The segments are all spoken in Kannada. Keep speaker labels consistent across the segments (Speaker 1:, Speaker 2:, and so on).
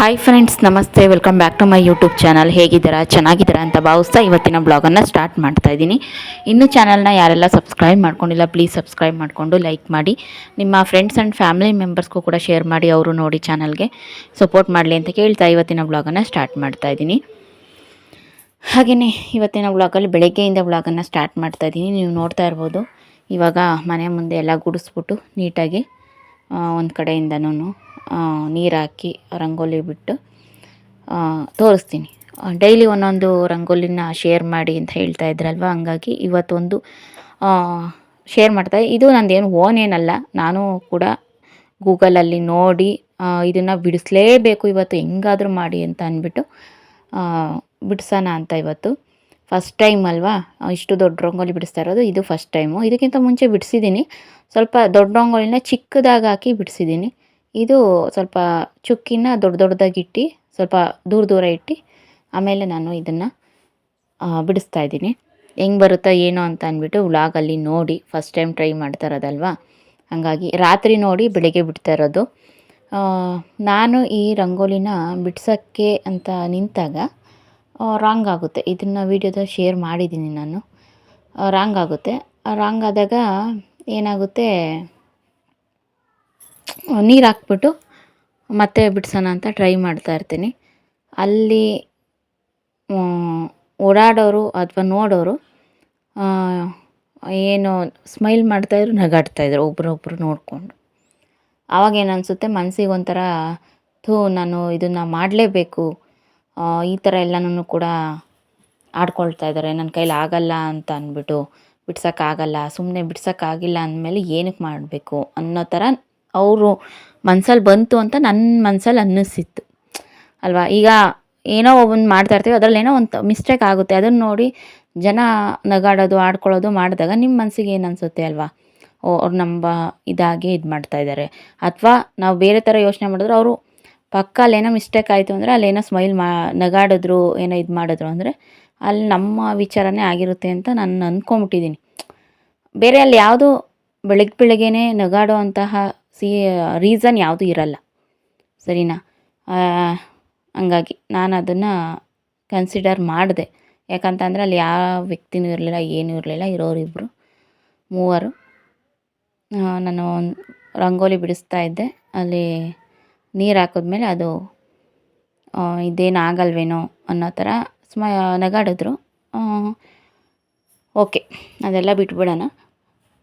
Speaker 1: ಹಾಯ್ ಫ್ರೆಂಡ್ಸ್ ನಮಸ್ತೆ. Welcome back to my YouTube channel ಹೇಗಿದ್ದೀರಾ? ಚೆನ್ನಾಗಿದ್ದೀರಾ ಅಂತ ಭಾವಿಸ್ತಾ ಇವತ್ತಿನ ಬ್ಲಾಗನ್ನು ಸ್ಟಾರ್ಟ್ ಮಾಡ್ತಾ ಇದ್ದೀನಿ. ಇನ್ನೂ ಚಾನಲ್ನ ಯಾರೆಲ್ಲ ಸಬ್ಸ್ಕ್ರೈಬ್ ಮಾಡ್ಕೊಂಡಿಲ್ಲ ಪ್ಲೀಸ್ ಸಬ್ಸ್ಕ್ರೈಬ್ ಮಾಡಿಕೊಂಡು ಲೈಕ್ ಮಾಡಿ. ನಿಮ್ಮ ಫ್ರೆಂಡ್ಸ್ ಆ್ಯಂಡ್ ಫ್ಯಾಮಿಲಿ ಮೆಂಬರ್ಸ್ಗೂ ಕೂಡ ಶೇರ್ ಮಾಡಿ ಅವರು ನೋಡಿ ಚಾನಲ್ಗೆ ಸಪೋರ್ಟ್ ಮಾಡಲಿ ಅಂತ ಕೇಳ್ತಾ ಇವತ್ತಿನ ಬ್ಲಾಗನ್ನು ಸ್ಟಾರ್ಟ್ ಮಾಡ್ತಾ ಇದ್ದೀನಿ. ಹಾಗೆಯೇ ಇವತ್ತಿನ ಬ್ಲಾಗಲ್ಲಿ ಬೆಳಗ್ಗೆಯಿಂದ ಬ್ಲಾಗನ್ನು ಸ್ಟಾರ್ಟ್ ಮಾಡ್ತಾ ಇದ್ದೀನಿ. ನೀವು ನೋಡ್ತಾ ಇರ್ಬೋದು. ಇವಾಗ ಮನೆ ಮುಂದೆ ಎಲ್ಲ ಗುಡಿಸ್ಬಿಟ್ಟು ನೀಟಾಗಿ ಒಂದು ಕಡೆಯಿಂದನೂ ನೀರು ಹಾಕಿ ರಂಗೋಲಿ ಬಿಟ್ಟು ತೋರಿಸ್ತೀನಿ. ಡೈಲಿ ಒಂದೊಂದು ರಂಗೋಲಿನ ಶೇರ್ ಮಾಡಿ ಅಂತ ಹೇಳ್ತಾ ಇದ್ರಲ್ವ? ಹಂಗಾಗಿ ಇವತ್ತೊಂದು ಶೇರ್ ಮಾಡ್ತಾ ಇದು ನಂದೇನು ಓನ್ ಏನಲ್ಲ. ನಾನು ಕೂಡ ಗೂಗಲಲ್ಲಿ ನೋಡಿ ಇದನ್ನು ಬಿಡಿಸ್ಲೇಬೇಕು ಇವತ್ತು. ಹೆಂಗಾದರೂ ಮಾಡಿ ಅಂತ ಅಂದ್ಬಿಟ್ಟು ಬಿಡ್ಸೋಣ ಅಂತ ಇವತ್ತು. ಫಸ್ಟ್ ಟೈಮ್ ಅಲ್ವಾ? ಇಷ್ಟು ದೊಡ್ಡ ರಂಗೋಲಿ ಬಿಡಿಸ್ತಾ ಇರೋದು. ಇದು ಫಸ್ಟ್ ಟೈಮು ಇದಕ್ಕಿಂತ ಮುಂಚೆ ಬಿಡಿಸಿದ್ದೀನಿ. ಸ್ವಲ್ಪ ದೊಡ್ಡ ರಂಗೋಲಿನ ಚಿಕ್ಕದಾಗಿ ಹಾಕಿ ಬಿಡಿಸಿದ್ದೀನಿ. ಇದು ಸ್ವಲ್ಪ ಚುಕ್ಕಿನ ದೊಡ್ಡ ದೊಡ್ಡದಾಗಿಟ್ಟು ಸ್ವಲ್ಪ ದೂರ ದೂರ ಇಟ್ಟು, ಆಮೇಲೆ ನಾನು ಇದನ್ನು ಬಿಡಿಸ್ತಾ ಇದ್ದೀನಿ. ಹೆಂಗೆ ಬರುತ್ತೋ ಏನೋ ಅಂತ ಅಂದ್ಬಿಟ್ಟು ವ್ಲಾಗಲ್ಲಿ ನೋಡಿ ಫಸ್ಟ್ ಟೈಮ್ ಟ್ರೈ ಮಾಡ್ತಾ ಇರೋದಲ್ವಾ? ಹಾಗಾಗಿ ರಾತ್ರಿ ನೋಡಿ ಬೆಳಗ್ಗೆ ಬಿಡ್ತಾ ಇರೋದು. ನಾನು ಈ ರಂಗೋಲಿನ ಬಿಡ್ಸೋಕ್ಕೆ ಅಂತ ನಿಂತಾಗ ರಾಂಗ್ ಆಗುತ್ತೆ. ಇದನ್ನು ವೀಡಿಯೋದಲ್ಲಿ ಶೇರ್ ಮಾಡಿದ್ದೀನಿ ನಾನು. ರಾಂಗ್ ಆಗುತ್ತೆ. ರಾಂಗ್ ಆದಾಗ ಏನಾಗುತ್ತೆ? ನೀರು ಹಾಕ್ಬಿಟ್ಟು ಮತ್ತೆ ಬಿಡ್ಸೋಣ ಅಂತ ಟ್ರೈ ಮಾಡ್ತಾ ಇರ್ತೀನಿ. ಅಲ್ಲಿ ಓಡಾಡೋರು ಅಥವಾ ನೋಡೋರು ಏನು ಸ್ಮೈಲ್ ಮಾಡ್ತಾಯಿದ್ರು ನಗಾಡ್ತಾಯಿದ್ರು ಒಬ್ರೊಬ್ರು ನೋಡಿಕೊಂಡು. ಆವಾಗ ಏನು ಅನಿಸುತ್ತೆ ಮನಸ್ಸಿಗೆ ಒಂಥರ, ಥೂ, ನಾನು ಇದನ್ನು ಮಾಡಲೇಬೇಕು. ಈ ಥರ ಎಲ್ಲನೂ ಕೂಡ ಆಡ್ಕೊಳ್ತಾ ಇದ್ದಾರೆ ನನ್ನ ಕೈಲಿ ಆಗಲ್ಲ ಅಂತ ಅಂದ್ಬಿಟ್ಟು ಬಿಡ್ಸೋಕ್ಕಾಗಲ್ಲ ಸುಮ್ಮನೆ ಬಿಡ್ಸೋಕ್ಕಾಗಿಲ್ಲ ಅಂದಮೇಲೆ ಏನಕ್ಕೆ ಮಾಡಬೇಕು ಅನ್ನೋ ಥರ ಅವರು ಮನ್ಸಲ್ಲಿ ಬಂತು ಅಂತ ನನ್ನ ಮನ್ಸಲ್ಲಿ ಅನ್ನಿಸಿತ್ತು. ಅಲ್ವಾ? ಈಗ ಏನೋ ಒಂದು ಮಾಡ್ತಾ ಇರ್ತೀವಿ, ಅದರಲ್ಲಿ ಏನೋ ಒಂದು ಮಿಸ್ಟೇಕ್ ಆಗುತ್ತೆ. ಅದನ್ನು ನೋಡಿ ಜನ ನಗಾಡೋದು, ಆಡ್ಕೊಳ್ಳೋದು ಮಾಡಿದಾಗ ನಿಮ್ಮ ಮನಸ್ಸಿಗೆ ಏನು ಅನಿಸುತ್ತೆ ಅಲ್ವಾ? ಓ, ಅವ್ರು ನಮ್ಮ ಇದಾಗಿ ಇದು ಮಾಡ್ತಾ ಇದ್ದಾರೆ ಅಥವಾ ನಾವು ಬೇರೆ ಥರ ಯೋಚನೆ ಮಾಡಿದ್ರೆ ಅವರು ಪಕ್ಕ ಅಲ್ಲೇನೋ ಮಿಸ್ಟೇಕ್ ಆಯಿತು ಅಂದರೆ ಅಲ್ಲೇನೋ ಸ್ಮೈಲ್ ಮಾ, ನಗಾಡಿದ್ರು, ಏನೋ ಇದು ಮಾಡಿದ್ರು ಅಂದರೆ ಅಲ್ಲಿ ನಮ್ಮ ವಿಚಾರನೇ ಆಗಿರುತ್ತೆ ಅಂತ ನಾನು ಅಂದ್ಕೊಂಬಿಟ್ಟಿದ್ದೀನಿ ಬೇರೆ ಅಲ್ಲಿ ಯಾವುದು ಬೆಳಗ್ಗೆ ಬೆಳಗ್ಗೆನೇ ನಗಾಡೋ ಅಂತಹ ಸಿ ರೀಸನ್ ಯಾವುದು ಇರಲ್ಲ. ಸರಿನಾ? ಹಂಗಾಗಿ ನಾನು ಅದನ್ನು ಕನ್ಸಿಡರ್ ಮಾಡಿದೆ. ಯಾಕಂತಂದರೆ ಅಲ್ಲಿ ಯಾವ ವ್ಯಕ್ತಿನೂ ಇರಲಿಲ್ಲ, ಏನೂ ಇರಲಿಲ್ಲ ಇರೋರಿಬ್ಬರು ಮೂವರು. ನಾನು ರಂಗೋಲಿ ಬಿಡಿಸ್ತಾ ಇದ್ದೆ. ಅಲ್ಲಿ ನೀರು ಹಾಕಿದ್ಮೇಲೆ ಅದು ಇದೇನು ಆಗಲ್ವೇನೋ ಅನ್ನೋ ಥರ ಸ್ಮ, ನಗಾಡಿದ್ರು. ಓಕೆ, ಅದೆಲ್ಲ ಬಿಟ್ಬಿಡೋಣ.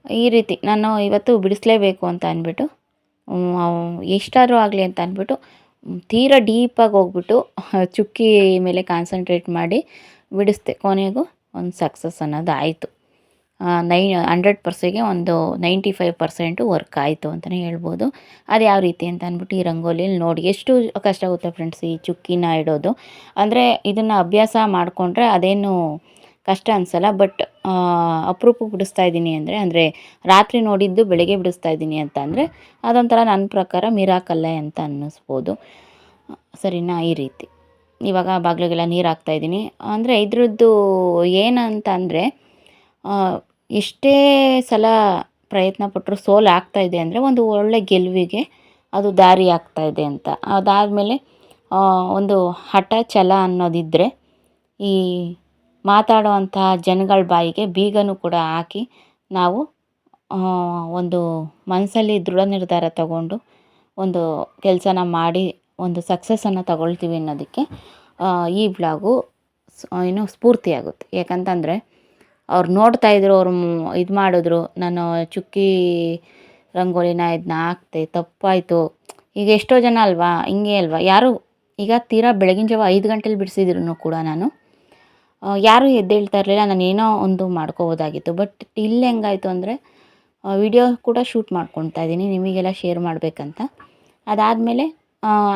Speaker 1: ಈ ರೀತಿ ನಾನು ಇವತ್ತು ಬಿಡಿಸ್ಲೇಬೇಕು ಅಂತ ಅಂದ್ಬಿಟ್ಟು ಎಷ್ಟಾದರೂ ಆಗಲಿ ಅಂತ ಅಂದ್ಬಿಟ್ಟು ತೀರಾ ಡೀಪಾಗಿ ಹೋಗ್ಬಿಟ್ಟು ಚುಕ್ಕಿ ಮೇಲೆ ಕಾನ್ಸಂಟ್ರೇಟ್ ಮಾಡಿ ಬಿಡಿಸ್ದೆ. ಕೊನೆಗೂ ಒಂದು ಸಕ್ಸಸ್ ಅನ್ನೋದು ಆಯಿತು. ನೈ ಹಂಡ್ರೆಡ್ ಪರ್ಸೆಗೆ ಒಂದು ನೈಂಟಿ ಫೈವ್ ಪರ್ಸೆಂಟು ವರ್ಕ್ ಆಯಿತು ಅಂತಲೇ ಹೇಳ್ಬೋದು. ಅದು ಯಾವ ರೀತಿ ಅಂತ ಅಂದ್ಬಿಟ್ಟು ಈ ರಂಗೋಲಿಯಲ್ಲಿ ನೋಡಿ. ಎಷ್ಟು ಕಷ್ಟ ಆಗುತ್ತೆ ಫ್ರೆಂಡ್ಸ್ ಈ ಚುಕ್ಕಿನ ಇಡೋದು. ಅಂದರೆ ಇದನ್ನು ಅಭ್ಯಾಸ ಮಾಡಿಕೊಂಡ್ರೆ ಅದೇನು ಕಷ್ಟ ಅನಿಸಲ್ಲ, ಬಟ್ ಅಪರೂಪ ಬಿಡಿಸ್ತಾ ಇದ್ದೀನಿ ಅಂದರೆ ಅಂದರೆ ರಾತ್ರಿ ನೋಡಿದ್ದು ಬೆಳಗ್ಗೆ ಬಿಡಿಸ್ತಾ ಇದ್ದೀನಿ ಅಂತ ಅಂದರೆ, ಅದೊಂಥರ ನನ್ನ ಪ್ರಕಾರ ಮಿರಾಕಲ್ಲೇ ಅಂತ ಅನ್ನಿಸ್ಬೋದು. ಸರಿನಾ ಈ ರೀತಿ. ಇವಾಗ ಬಾಗಿಲಿಗೆಲ್ಲ ನೀರು ಹಾಕ್ತಾಯಿದ್ದೀನಿ ಅಂದರೆ ಇದ್ರದ್ದು ಏನಂತ ಅಂದರೆ ಎಷ್ಟೇ ಸಲ ಪ್ರಯತ್ನ ಪಟ್ಟರು ಸೋಲು ಆಗ್ತಾ ಇದೆ ಅಂದರೆ, ಒಂದು ಒಳ್ಳೆ ಗೆಲುವಿಗೆ ಅದು ದಾರಿ ಆಗ್ತಾ ಇದೆ ಅಂತ. ಅದಾದಮೇಲೆ ಒಂದು ಹಠ ಛಲ ಅನ್ನೋದಿದ್ದರೆ ಈ ಮಾತಾಡುವಂತಹ ಜನಗಳ ಬಾಯಿಗೆ ಬೀಗನೂ ಕೂಡ ಹಾಕಿ ನಾವು ಒಂದು ಮನಸ್ಸಲ್ಲಿ ದೃಢ ನಿರ್ಧಾರ ತಗೊಂಡು ಒಂದು ಕೆಲಸನ ಮಾಡಿ ಒಂದು ಸಕ್ಸಸ್ಸನ್ನು ತಗೊಳ್ತೀವಿ ಅನ್ನೋದಕ್ಕೆ ಈ ಬ್ಲಾಗು ಏನು ಸ್ಫೂರ್ತಿಯಾಗುತ್ತೆ. ಯಾಕಂತಂದರೆ ಅವ್ರು ನೋಡ್ತಾ ಇದ್ರು, ಅವ್ರು ಇದು ಮಾಡಿದ್ರು, ನಾನು ಚುಕ್ಕಿ ರಂಗೋಲಿನ ಇದನ್ನ ಹಾಕ್ತೆ ತಪ್ಪಾಯಿತು. ಈಗ ಎಷ್ಟೋ ಜನ ಅಲ್ವಾ, ಹಿಂಗೆ ಅಲ್ವಾ? ಯಾರು ಈಗ ತೀರಾ ಬೆಳಗಿನ ಜಾವ ಐದು ಗಂಟೆಲಿ ಬಿಡಿಸಿದ್ರು ಕೂಡ ನಾನು ಯಾರೂ ಎದ್ದೇಳ್ತಾ ಇರಲಿಲ್ಲ. ನಾನು ಏನೋ ಒಂದು ಮಾಡ್ಕೋಬೋದಾಗಿತ್ತು. ಬಟ್ ಇಲ್ಲಿ ಹೆಂಗಾಯಿತು ಅಂದರೆ ವಿಡಿಯೋ ಕೂಡ ಶೂಟ್ ಮಾಡ್ಕೊತಾ ಇದ್ದೀನಿ. ನಿಮಗೆಲ್ಲ ಶೇರ್ ಮಾಡಬೇಕಂತ. ಅದಾದಮೇಲೆ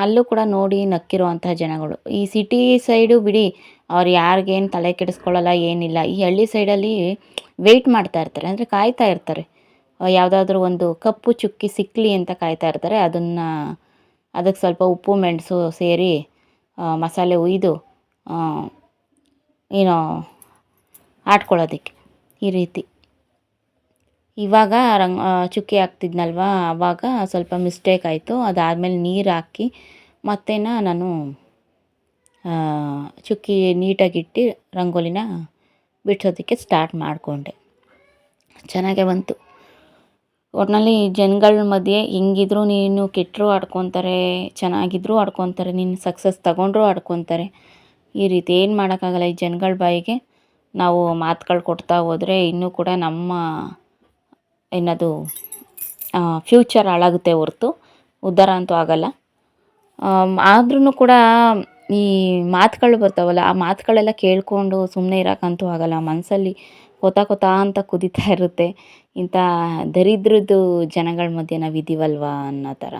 Speaker 1: ಅಲ್ಲೂ ಕೂಡ ನೋಡಿ ನಕ್ಕಿರುವಂತಹ ಜನಗಳು. ಈ ಸಿಟಿ ಸೈಡು ಬಿಡಿ ಅವ್ರು ಯಾರಿಗೇನು ತಲೆ ಕೆಡಿಸ್ಕೊಳ್ಳಲ್ಲ ಏನಿಲ್ಲ. ಈ ಹಳ್ಳಿ ಸೈಡಲ್ಲಿ ವೆಯ್ಟ್ ಮಾಡ್ತಾ ಇರ್ತಾರೆ. ಅಂದರೆ ಕಾಯ್ತಾ ಇರ್ತಾರೆ. ಯಾವುದಾದ್ರೂ ಒಂದು ಕಪ್ಪು ಚುಕ್ಕಿ ಸಿಕ್ಕಲಿ ಅಂತ ಕಾಯ್ತಾ ಇರ್ತಾರೆ. ಅದನ್ನು ಅದಕ್ಕೆ ಸ್ವಲ್ಪ ಉಪ್ಪು ಮೆಣಸು ಸೇರಿ ಮಸಾಲೆ ಹುಯ್ದು ಆ, ಏನೋ ಆಡ್ಕೊಳ್ಳೋದಕ್ಕೆ ಈ ರೀತಿ. ಇವಾಗ ರಂಗ್ ಚುಕ್ಕಿ ಹಾಕ್ತಿದ್ನಲ್ವ? ಆವಾಗ ಸ್ವಲ್ಪ ಮಿಸ್ಟೇಕ್ ಆಯಿತು. ಅದಾದಮೇಲೆ ನೀರು ಹಾಕಿ ಮತ್ತೇನ ನಾನು ಚುಕ್ಕಿ ನೀಟಾಗಿಟ್ಟು ರಂಗೋಲಿನ ಬಿಡ್ಸೋದಕ್ಕೆ ಸ್ಟಾರ್ಟ್ ಮಾಡಿಕೊಂಡೆ. ಚೆನ್ನಾಗೇ ಬಂತು. ಒಟ್ಟಿನಲ್ಲಿ ಜನಗಳ ಮಧ್ಯೆ ಹೆಂಗಿದ್ರು ನೀನು ಕೆಟ್ಟರೂ ಆಡ್ಕೊತಾರೆ, ಚೆನ್ನಾಗಿದ್ರೂ ಆಡ್ಕೊತಾರೆ, ನೀನು ಸಕ್ಸಸ್ ತಗೊಂಡ್ರು ಆಡ್ಕೊತಾರೆ. ಈ ರೀತಿ ಏನು ಮಾಡೋಕ್ಕಾಗಲ್ಲ ಈ ಜನಗಳ ಬಾಯಿಗೆ. ನಾವು ಮಾತುಗಳು ಕೊಡ್ತಾ ಹೋದರೆ ಇನ್ನೂ ಕೂಡ ನಮ್ಮ ಏನದು ಫ್ಯೂಚರ್ ಹಾಳಾಗುತ್ತೆ ಹೊರ್ತು. ಉದ್ಧಾರ ಅಂತೂ ಆಗೋಲ್ಲ. ಆದ್ರೂ ಕೂಡ ಈ ಮಾತುಗಳು ಬರ್ತಾವಲ್ಲ, ಆ ಮಾತುಗಳೆಲ್ಲ ಕೇಳಿಕೊಂಡು ಸುಮ್ಮನೆ ಇರೋಕ್ಕಂತೂ ಆಗಲ್ಲ. ಮನಸ್ಸಲ್ಲಿ ಕೊತ ಕೊತ ಅಂತ ಕುದೀತಾ ಇರುತ್ತೆ. ಇಂಥ ದರಿದ್ರದ್ದು ಜನಗಳ ಮಧ್ಯೆ ನಾವು ಇದೀವಲ್ವಾ ಅನ್ನೋ ಥರ.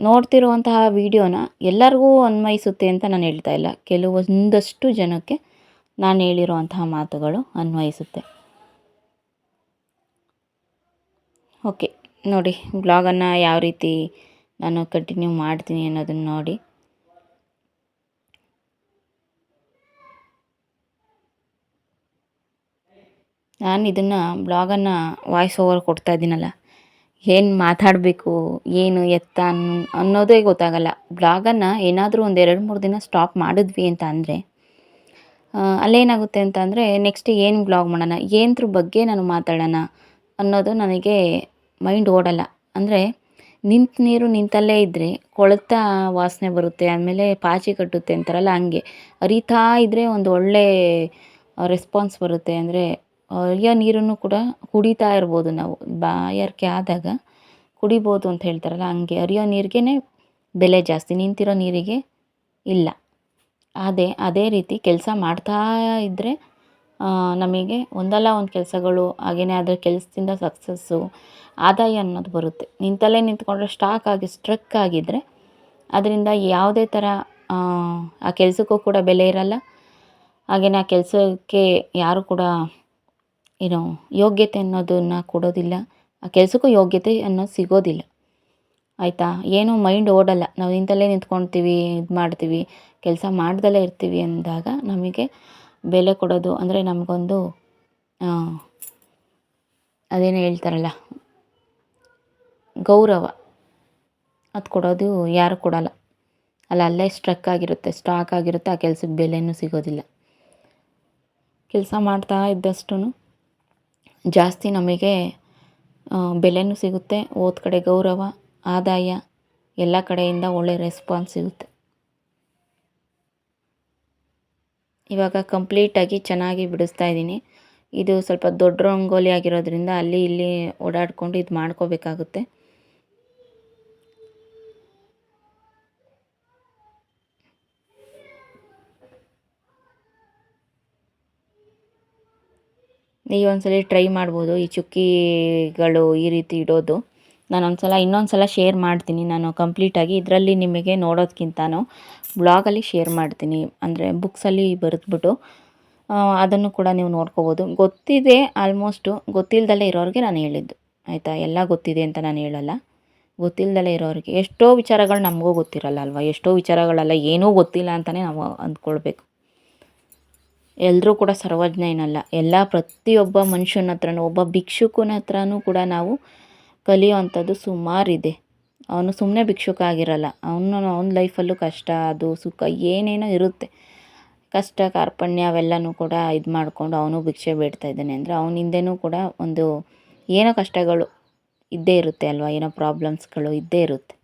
Speaker 1: ನೋಡ್ತಿರುವಂತಹ ವೀಡಿಯೋನ ಎಲ್ಲರಿಗೂ ಅನ್ವಯಿಸುತ್ತೆ ಅಂತ ನಾನು ಹೇಳ್ತಾ ಇಲ್ಲ. ಕೆಲವೊಂದಷ್ಟು ಜನಕ್ಕೆ ನಾನು ಹೇಳಿರುವಂತಹ ಮಾತುಗಳು ಅನ್ವಯಿಸುತ್ತೆ. ಓಕೆ, ನೋಡಿ, ಬ್ಲಾಗನ್ನು ಯಾವ ರೀತಿ ನಾನು ಕಂಟಿನ್ಯೂ ಮಾಡ್ತೀನಿ ಅನ್ನೋದನ್ನು ನೋಡಿ. ನಾನು ಇದನ್ನು ಬ್ಲಾಗನ್ನು ವಾಯ್ಸ್ ಓವರ್ ಕೊಡ್ತಾ ಇದ್ದೀನಲ್ಲ ಏನು ಮಾತಾಡಬೇಕು, ಏನು ಎತ್ತ ಅನ್ ಅನ್ನೋದೇ ಗೊತ್ತಾಗಲ್ಲ. ಬ್ಲಾಗನ್ನು ಏನಾದರೂ ಒಂದು ಎರಡು ಮೂರು ದಿನ ಸ್ಟಾಪ್ ಮಾಡಿದ್ವಿ ಅಂತ ಅಂದರೆ ಅಲ್ಲೇನಾಗುತ್ತೆ ಅಂತ ಅಂದರೆ ನೆಕ್ಸ್ಟ್ ಏನು ಬ್ಲಾಗ್ ಮಾಡೋಣ, ಏನದ್ರ ಬಗ್ಗೆ ನಾನು ಮಾತಾಡೋಣ ಅನ್ನೋದು ನನಗೆ ಮೈಂಡ್ ಓಡಲ್ಲ. ಅಂದರೆ ನಿಂತ ನೀರು ನಿಂತಲ್ಲೇ ಇದ್ದರೆ ಕೊಳೆತ ವಾಸನೆ ಬರುತ್ತೆ ಆಮೇಲೆ ಪಾಚಿ ಕಟ್ಟುತ್ತೆ ಅಂತಾರಲ್ಲ ಹಂಗೆ. ಅರಿತಾ ಇದ್ದರೆ ಒಂದು ಒಳ್ಳೆ ರೆಸ್ಪಾನ್ಸ್ ಬರುತ್ತೆ. ಅಂದರೆ ಹರಿಯೋ ನೀರನ್ನು ಕೂಡ ಕುಡಿತಾ ಇರ್ಬೋದು ನಾವು. ಬಾಯಾರಿಕೆ ಆದಾಗ ಕುಡಿಬೋದು ಅಂತ ಹೇಳ್ತಾರಲ್ಲ, ಹಂಗೆ ಅರಿಯೋ ನೀರಿಗೇ ಬೆಲೆ ಜಾಸ್ತಿ, ನಿಂತಿರೋ ನೀರಿಗೆ ಇಲ್ಲ. ಅದೇ ಅದೇ ರೀತಿ ಕೆಲಸ ಮಾಡ್ತಾ ಇದ್ದರೆ ನಮಗೆ ಒಂದಲ್ಲ ಒಂದು ಕೆಲಸಗಳು, ಹಾಗೇನೇ ಅದರ ಕೆಲಸದಿಂದ ಸಕ್ಸಸ್ಸು ಆದಾಯ ಅನ್ನೋದು ಬರುತ್ತೆ. ನಿಂತಲ್ಲೇ ನಿಂತ್ಕೊಂಡ್ರೆ ಸ್ಟಾಕ್ ಆಗಿ ಸ್ಟ್ರಕ್ ಆಗಿದ್ದರೆ ಅದರಿಂದ ಯಾವುದೇ ಥರ ಆ ಕೆಲಸಕ್ಕೂ ಕೂಡ ಬೆಲೆ ಇರಲ್ಲ. ಹಾಗೆಯೇ ಆ ಕೆಲಸಕ್ಕೆ ಯಾರು ಕೂಡ ಏನು ಯೋಗ್ಯತೆ ಅನ್ನೋದನ್ನು ಕೊಡೋದಿಲ್ಲ. ಆ ಕೆಲಸಕ್ಕೂ ಯೋಗ್ಯತೆ ಅನ್ನೋದು ಸಿಗೋದಿಲ್ಲ. ಆಯಿತಾ? ಏನೂ ಮೈಂಡ್ ಓಡಲ್ಲ. ನಾವು ನಿಂತಲ್ಲೇ ನಿಂತ್ಕೊಳ್ತೀವಿ ಇದು ಮಾಡ್ತೀವಿ, ಕೆಲಸ ಮಾಡ್ದಲೇ ಇರ್ತೀವಿ ಅಂದಾಗ ನಮಗೆ ಬೆಲೆ ಕೊಡೋದು ಅಂದರೆ ನಮಗೊಂದು ಅದೇನು ಹೇಳ್ತಾರಲ್ಲ, ಗೌರವ. ಅದು ಕೊಡೋದು ಯಾರು ಕೊಡಲ್ಲ. ಅಲ್ಲ, ಅಲ್ಲೇ ಸ್ಟ್ರಕ್ ಆಗಿರುತ್ತೆ ಸ್ಟಾಕ್ ಆಗಿರುತ್ತೆ, ಆ ಕೆಲಸಕ್ಕೆ ಬೆಲೆನೂ ಸಿಗೋದಿಲ್ಲ. ಕೆಲಸ ಮಾಡ್ತಾ ಇದ್ದಷ್ಟು ಜಾಸ್ತಿ ನಮಗೆ ಬೆಲೆನೂ ಸಿಗುತ್ತೆ ಹೋದ ಕಡೆ ಗೌರವ, ಆದಾಯ, ಎಲ್ಲ ಕಡೆಯಿಂದ ಒಳ್ಳೆ ರೆಸ್ಪಾನ್ಸ್ ಸಿಗುತ್ತೆ. ಇವಾಗ ಕಂಪ್ಲೀಟಾಗಿ ಚೆನ್ನಾಗಿ ಬಿಡಿಸ್ತಾ ಇದ್ದೀನಿ. ಇದು ಸ್ವಲ್ಪ ದೊಡ್ಡ ರಂಗೋಲಿ ಆಗಿರೋದ್ರಿಂದ ಅಲ್ಲಿ ಇಲ್ಲಿ ಓಡಾಡಿಕೊಂಡು ಇದು ಮಾಡ್ಕೋಬೇಕಾಗುತ್ತೆ. ನೀವು ಒಂದ್ಸಲಿ ಟ್ರೈ ಮಾಡ್ಬೋದು. ಈ ಚುಕ್ಕಿಗಳು ಈ ರೀತಿ ಇಡೋದು. ನಾನು ಇನ್ನೊಂದು ಸಲ ಶೇರ್ ಮಾಡ್ತೀನಿ. ನಾನು ಕಂಪ್ಲೀಟಾಗಿ ಇದರಲ್ಲಿ ನಿಮಗೆ ನೋಡೋದಕ್ಕಿಂತನೂ ಬ್ಲಾಗಲ್ಲಿ ಶೇರ್ ಮಾಡ್ತೀನಿ. ಅಂದರೆ ಬುಕ್ಸಲ್ಲಿ ಬರೆದ್ಬಿಟ್ಟು ಅದನ್ನು ಕೂಡ ನೀವು ನೋಡ್ಕೋಬೋದು. ಗೊತ್ತಿದೆ ಆಲ್ಮೋಸ್ಟು ಗೊತ್ತಿಲ್ಲದಲ್ಲೇ ಇರೋರಿಗೆ ನಾನು ಹೇಳಿದ್ದು. ಆಯಿತಾ? ಎಲ್ಲ ಗೊತ್ತಿದೆ ಅಂತ ನಾನು ಹೇಳಲ್ಲ. ಗೊತ್ತಿಲ್ಲದಲ್ಲೇ ಇರೋರಿಗೆ. ಎಷ್ಟೋ ವಿಚಾರಗಳು ನಮಗೂ ಗೊತ್ತಿರಲ್ಲ ಅಲ್ವಾ? ಎಷ್ಟೋ ವಿಚಾರಗಳೆಲ್ಲ, ಏನೂ ಗೊತ್ತಿಲ್ಲ ಅಂತಲೇ ನಾವು ಅಂದ್ಕೊಳ್ಬೇಕು. ಎಲ್ಲರೂ ಕೂಡ ಸರ್ವಜ್ಞ ಏನಲ್ಲ ಎಲ್ಲ ಪ್ರತಿಯೊಬ್ಬ ಮನುಷ್ಯನ ಹತ್ರನೂ, ಒಬ್ಬ ಭಿಕ್ಷುಕನ ಹತ್ರನೂ ಕೂಡ ನಾವು ಕಲಿಯುವಂಥದ್ದು ಸುಮಾರಿದೆ. ಅವನು ಸುಮ್ಮನೆ ಭಿಕ್ಷುಕ ಆಗಿರಲ್ಲ. ಅವನು, ಅವನ ಲೈಫಲ್ಲೂ ಕಷ್ಟ, ಅದು ಸುಖ, ಏನೇನೋ ಇರುತ್ತೆ. ಕಷ್ಟ, ಕಾರ್ಪಣ್ಯ ಅವೆಲ್ಲನೂ ಕೂಡ ಇದು ಮಾಡಿಕೊಂಡು ಅವನು ಭಿಕ್ಷೆ ಬೇಡ್ತಾ ಇದ್ದಾನೆ ಅಂದರೆ ಅವನ ಹಿಂದೆನೂ ಕೂಡ ಒಂದು ಏನೋ ಕಷ್ಟಗಳು ಇದ್ದೇ ಇರುತ್ತೆ ಅಲ್ವಾ? ಏನೋ ಪ್ರಾಬ್ಲಮ್ಸ್ಗಳು ಇದ್ದೇ ಇರುತ್ತೆ.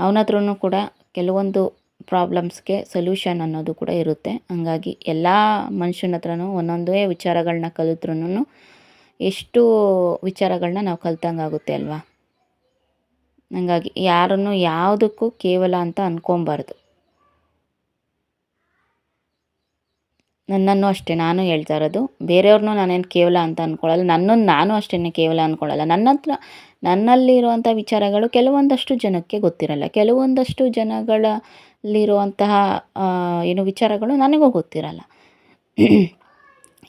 Speaker 1: ಅವನ ಹತ್ರನೂ ಕೂಡ ಕೆಲವೊಂದು ಪ್ರಾಬ್ಲಮ್ಸ್ಗೆ ಸೊಲ್ಯೂಷನ್ ಅನ್ನೋದು ಕೂಡ ಇರುತ್ತೆ. ಹಂಗಾಗಿ ಎಲ್ಲ ಮನುಷ್ಯನ ಹತ್ರನೂ ಒಂದೊಂದೇ ವಿಚಾರಗಳನ್ನ ಕಲಿತ್ರೂ ಎಷ್ಟು ವಿಚಾರಗಳನ್ನ ನಾವು ಕಲ್ತಂಗಾಗುತ್ತೆ ಅಲ್ವಾ? ಹಂಗಾಗಿ ಯಾರನ್ನು ಯಾವುದಕ್ಕೂ ಕೇವಲ ಅಂತ ಅಂದ್ಕೊಬಾರ್ದು ನನ್ನನ್ನು ಅಷ್ಟೇ ನಾನು ಹೇಳ್ತಾ ಇರೋದು. ಬೇರೆಯವ್ರನ್ನೂ ನಾನೇನು ಕೇವಲ ಅಂತ ಅಂದ್ಕೊಳ್ಳಲ್ಲ ನನ್ನನ್ನು ನಾನು ಅಷ್ಟೇ ಕೇವಲ ಅಂದ್ಕೊಳ್ಳಲ್ಲ ನನ್ನ ಹತ್ರ ನನ್ನಲ್ಲಿರುವಂಥ ವಿಚಾರಗಳು ಕೆಲವೊಂದಷ್ಟು ಜನಕ್ಕೆ ಗೊತ್ತಿರಲ್ಲ. ಕೆಲವೊಂದಷ್ಟು ಜನಗಳಲ್ಲಿರುವಂತಹ ಏನು ವಿಚಾರಗಳು ನನಗೂ ಗೊತ್ತಿರಲ್ಲ.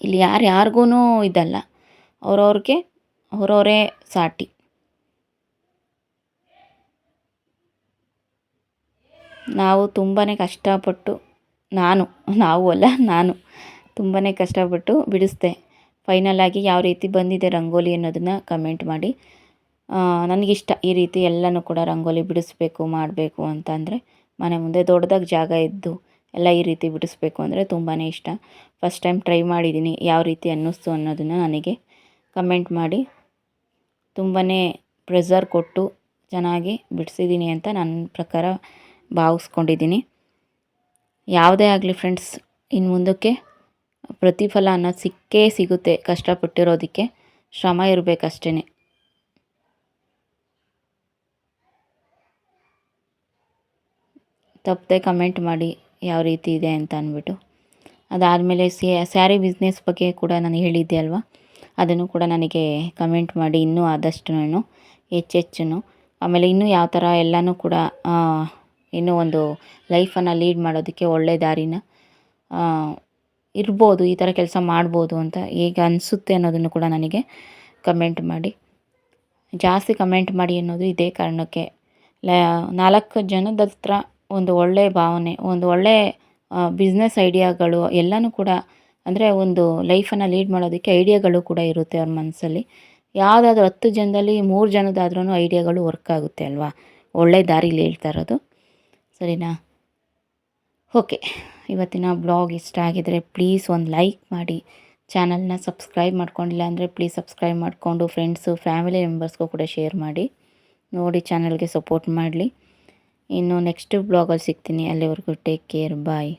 Speaker 1: ಇಲ್ಲಿ ಯಾರು ಯಾರಿಗೂ ಇದಲ್ಲ. ಅವ್ರವ್ರಿಗೆ, ಅವರವರೇ ಸಾಟಿ. ನಾವು ತುಂಬಾ ಕಷ್ಟಪಟ್ಟು ನಾನು, ನಾವು ಅಲ್ಲ, ನಾನು. ತುಂಬಾ ಕಷ್ಟಪಟ್ಟು ಬಿಡಿಸ್ದೆ. ಫೈನಲಾಗಿ ಯಾವ ರೀತಿ ಬಂದಿದೆ ರಂಗೋಲಿ ಅನ್ನೋದನ್ನು ಕಮೆಂಟ್ ಮಾಡಿ. ನನಗಿಷ್ಟ ಈ ರೀತಿ ಎಲ್ಲನೂ ಕೂಡ ರಂಗೋಲಿ ಬಿಡಿಸ್ಬೇಕು, ಮಾಡಬೇಕು ಅಂತಂದರೆ ಮನೆ ಮುಂದೆ ದೊಡ್ಡದಾಗಿ ಜಾಗ ಇದ್ದು ಎಲ್ಲ ಈ ರೀತಿ ಬಿಡಿಸ್ಬೇಕು ಅಂದರೆ ತುಂಬಾ ಇಷ್ಟ. ಫಸ್ಟ್ ಟೈಮ್ ಟ್ರೈ ಮಾಡಿದ್ದೀನಿ ಯಾವ ರೀತಿ ಅನ್ನಿಸ್ತು ಅನ್ನೋದನ್ನು ನನಗೆ ಕಮೆಂಟ್ ಮಾಡಿ. ತುಂಬಾ ಪ್ರೆಸರ್ ಕೊಟ್ಟು ಚೆನ್ನಾಗಿ ಬಿಡಿಸಿದ್ದೀನಿ ಅಂತ ನನ್ನ ಪ್ರಕಾರ ಭಾವಿಸ್ಕೊಂಡಿದ್ದೀನಿ ಯಾವುದೇ ಆಗಲಿ ಫ್ರೆಂಡ್ಸ್ ಇನ್ನು ಮುಂದಕ್ಕೆ ಪ್ರತಿಫಲ ಅನ್ನೋದು ಸಿಕ್ಕೇ ಸಿಗುತ್ತೆ ಕಷ್ಟಪಟ್ಟಿರೋದಕ್ಕೆ. ಶ್ರಮ ಇರಬೇಕಷ್ಟೇ ತಪ್ಪದೆ ಕಮೆಂಟ್ ಮಾಡಿ ಯಾವ ರೀತಿ ಇದೆ ಅಂತ ಅಂದ್ಬಿಟ್ಟು. ಅದಾದಮೇಲೆ ಸ್ಯಾರಿ ಬಿಸ್ನೆಸ್ ಬಗ್ಗೆ ಕೂಡ ನಾನು ಹೇಳಿದ್ದೆ ಅಲ್ವಾ? ಅದನ್ನು ಕೂಡ ನನಗೆ ಕಮೆಂಟ್ ಮಾಡಿ ಇನ್ನೂ ಆದಷ್ಟು ನಾನು ಹೆಚ್ಚೆಚ್ಚು ಆಮೇಲೆ ಇನ್ನೂ ಯಾವ ಥರ ಎಲ್ಲನೂ ಕೂಡ ಇನ್ನೂ ಒಂದು ಲೈಫನ್ನು ಲೀಡ್ ಮಾಡೋದಕ್ಕೆ ಒಳ್ಳೆಯ ದಾರಿನ ಇರ್ಬೋದು, ಈ ಥರ ಕೆಲಸ ಮಾಡ್ಬೋದು ಅಂತ ಹೇಗೆ ಅನಿಸುತ್ತೆ ಅನ್ನೋದನ್ನು ಕೂಡ ನನಗೆ ಕಮೆಂಟ್ ಮಾಡಿ. ಜಾಸ್ತಿ ಕಮೆಂಟ್ ಮಾಡಿ ಅನ್ನೋದು ಇದೇ ಕಾರಣಕ್ಕೆ. ನಾಲ್ಕು ಜನದ ಹತ್ರ ಒಂದು ಒಳ್ಳೆಯ ಭಾವನೆ, ಒಂದು ಒಳ್ಳೆಯ ಬಿಸ್ನೆಸ್ ಐಡಿಯಾಗಳು ಎಲ್ಲನೂ ಕೂಡ ಅಂದರೆ ಒಂದು ಲೈಫನ್ನು ಲೀಡ್ ಮಾಡೋದಕ್ಕೆ ಐಡಿಯಾಗಳು ಕೂಡ ಇರುತ್ತೆ ಅವ್ರ ಮನಸ್ಸಲ್ಲಿ. ಯಾವುದಾದ್ರೂ ಹತ್ತು ಜನದಲ್ಲಿ ಮೂರು ಜನದಾದ್ರೂ ಐಡಿಯಾಗಳು ವರ್ಕ್ ಆಗುತ್ತೆ ಅಲ್ವಾ? ಒಳ್ಳೆ ದಾರಿಲಿ ಹೇಳ್ತಾ ಇರೋದು. ಸರಿನಾ? ಓಕೆ ಇವತ್ತಿನ ಬ್ಲಾಗ್ ಇಷ್ಟ ಆಗಿದರೆ ಪ್ಲೀಸ್ ಒಂದು ಲೈಕ್ ಮಾಡಿ. ಚಾನಲ್ನ ಸಬ್ಸ್ಕ್ರೈಬ್ ಮಾಡ್ಕೊಂಡಿಲ್ಲ ಅಂದರೆ ಪ್ಲೀಸ್ ಸಬ್ಸ್ಕ್ರೈಬ್ ಮಾಡಿಕೊಂಡು ಫ್ರೆಂಡ್ಸು ಫ್ಯಾಮಿಲಿ ಮೆಂಬರ್ಸ್ಗೂ ಕೂಡ ಶೇರ್ ಮಾಡಿ. ನೋಡಿ ಚಾನಲ್ಗೆ ಸಪೋರ್ಟ್ ಮಾಡಲಿ. ಇನ್ನು ನೆಕ್ಸ್ಟ್ ಬ್ಲಾಗಲ್ಲಿ ಸಿಗ್ತೀನಿ. ಅಲ್ಲಿವರೆಗೂ ಟೇಕ್ ಕೇರ್ ಬಾಯ್